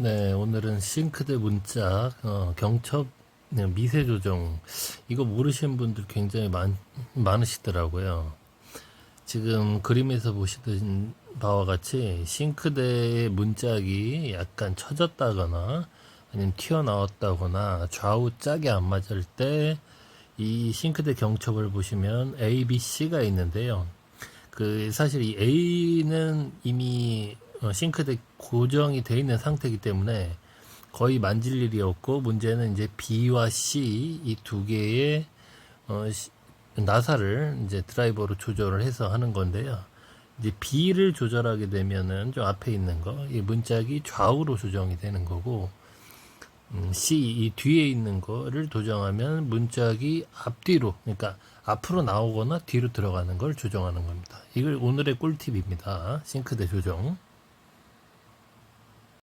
네, 오늘은 싱크대 문짝, 어, 경첩 네, 미세 조정. 이거 모르시는 분들 굉장히 많, 많으시더라고요. 지금 그림에서 보시던 바와 같이 싱크대의 문짝이 약간 처졌다거나 아니면 튀어나왔다거나 좌우 짝이 안 맞을 때 이 싱크대 경첩을 보시면 A, B, C가 있는데요. 그 사실 이 A는 이미 어, 싱크대 고정이 돼 있는 상태이기 때문에 거의 만질 일이 없고 문제는 이제 B와 C 이 두 개의 어, 시- 나사를 이제 드라이버로 조절을 해서 하는 건데요. 이제 B를 조절하게 되면은 좀 앞에 있는 거, 이 문짝이 좌우로 조정이 되는 거고, 음, C 이 뒤에 있는 거를 조정하면 문짝이 앞뒤로, 그러니까 앞으로 나오거나 뒤로 들어가는 걸 조정하는 겁니다. 이걸 오늘의 꿀팁입니다. 싱크대 조정.